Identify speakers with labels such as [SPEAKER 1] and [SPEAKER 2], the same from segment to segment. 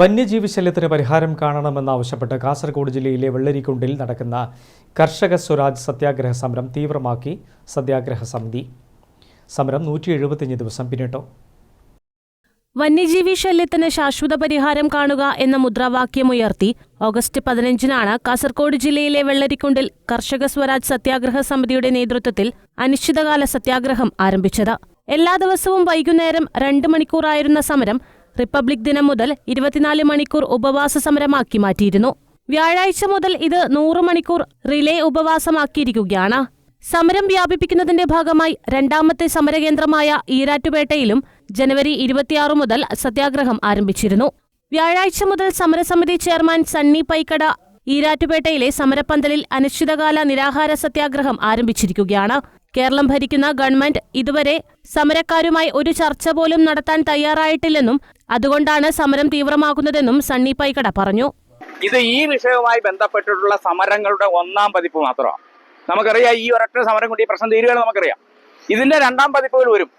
[SPEAKER 1] വന്യജീവി ശല്യത്തിന് പരിഹാരം കാണണമെന്നാവശ്യപ്പെട്ട് കാസർഗോഡ് ജില്ലയിലെ വെള്ളരിക്കുണ്ടിൽ നടക്കുന്ന കർഷക സ്വരാജ് സത്യാഗ്രഹ സമരം തീവ്രമാക്കി സത്യാഗ്രഹ സമിതി. സമരം നൂറ്റി എഴുപത്തിയഞ്ച് ദിവസം പിന്നിട്ടു.
[SPEAKER 2] വന്യജീവി ശല്യത്തിന് ശാശ്വത പരിഹാരം കാണുക എന്ന മുദ്രാവാക്യമുയർത്തി ഓഗസ്റ്റ് പതിനഞ്ചിനാണ് കാസർഗോഡ് ജില്ലയിലെ വെള്ളരിക്കുണ്ടിൽ കർഷക സ്വരാജ് സത്യാഗ്രഹ സമിതിയുടെ നേതൃത്വത്തിൽ അനിശ്ചിതകാല സത്യാഗ്രഹം ആരംഭിച്ചത്. എല്ലാ ദിവസവും വൈകുന്നേരം രണ്ട് മണിക്കൂറായിരുന്ന സമരം റിപ്പബ്ലിക് ദിനം മുതൽ ഇരുപത്തിനാല് മണിക്കൂർ ഉപവാസ സമരമാക്കി മാറ്റിയിരുന്നു. വ്യാഴാഴ്ച മുതൽ ഇത് നൂറ് മണിക്കൂർ റിലേ ഉപവാസമാക്കിയിരിക്കുകയാണ്. സമരം വ്യാപിപ്പിക്കുന്നതിന്റെ ഭാഗമായി രണ്ടാമത്തെ സമരകേന്ദ്രമായ ഈരാറ്റുപേട്ടയിലും ജനുവരി ഇരുപത്തിയാറ് മുതൽ സത്യാഗ്രഹം ആരംഭിച്ചിരുന്നു. വ്യാഴാഴ്ച മുതൽ സമരസമിതി ചെയർമാൻ സണ്ണി പൈക്കട ഈരാറ്റുപേട്ടയിലെ സമരപ്പന്തലിൽ അനിശ്ചിതകാല നിരാഹാര സത്യാഗ്രഹം ആരംഭിച്ചിരിക്കുകയാണ്. കേരളം ഭരിക്കുന്ന ഗവൺമെന്റ് ഇതുവരെ സമരക്കാരുമായി ഒരു ചർച്ച പോലും നടത്താൻ തയ്യാറായിട്ടില്ലെന്നും അതുകൊണ്ടാണ് സമരം തീവ്രമാകുന്നതെന്നും സണ്ണി പൈക്കട പറഞ്ഞു.
[SPEAKER 3] ഇത് ഈ വിഷയവുമായി ബന്ധപ്പെട്ടിട്ടുള്ള സമരങ്ങളുടെ ഒന്നാം പതിപ്പ് മാത്രമാണ്. നമുക്കറിയാം ഈ ഒരൊറ്റ സമരം കൊണ്ട് ഈ പ്രശ്നം തീരുകയാണ് നമുക്കറിയാം. ഇതിന്റെ രണ്ടാം പതിപ്പുകൾ വരും.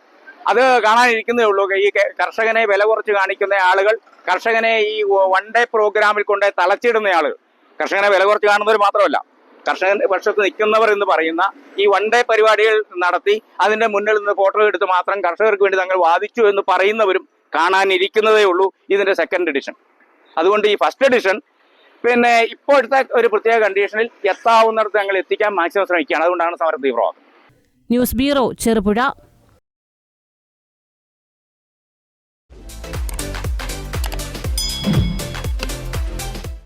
[SPEAKER 3] അത് കാണാനിരിക്കുന്നേ ഉള്ളൂ. ഈ കർഷകനെ വില കുറച്ച് കാണിക്കുന്ന ആളുകൾ കർഷകനെ ഈ വൺ ഡേ പ്രോഗ്രാമിൽ കൊണ്ട് തളച്ചിടുന്ന ആളുകൾ. കർഷകനെ വില കുറച്ച് കാണുന്നവർ മാത്രമല്ല. കർഷകൻ പക്ഷത്ത് നിൽക്കുന്നവർ എന്ന് പറയുന്ന ഈ വൺ ഡേ പരിപാടികൾ നടത്തി അതിന്റെ മുന്നിൽ നിന്ന് ഫോട്ടോ എടുത്ത് മാത്രം കർഷകർക്ക് വേണ്ടി തങ്ങൾ വാദിച്ചു എന്ന് പറയുന്നവരും കാണാനിരിക്കുന്നതേ ഉള്ളൂ ഇതിന്റെ സെക്കൻഡ് എഡിഷൻ അതുകൊണ്ട് ഈ ഫസ്റ്റ് എഡിഷൻ പിന്നെ ഇപ്പോഴത്തെ ഒരു പ്രത്യേക കണ്ടീഷനിൽ എത്താവുന്നിടത്ത് ഞങ്ങൾ എത്തിക്കാൻ മാക്സിമം ശ്രമിക്കുകയാണ്. അതുകൊണ്ടാണ് സമരം തീവ്രമാക്കുന്നത്
[SPEAKER 2] ന്യൂസ് ബ്യൂറോ ചെറുപുഴ.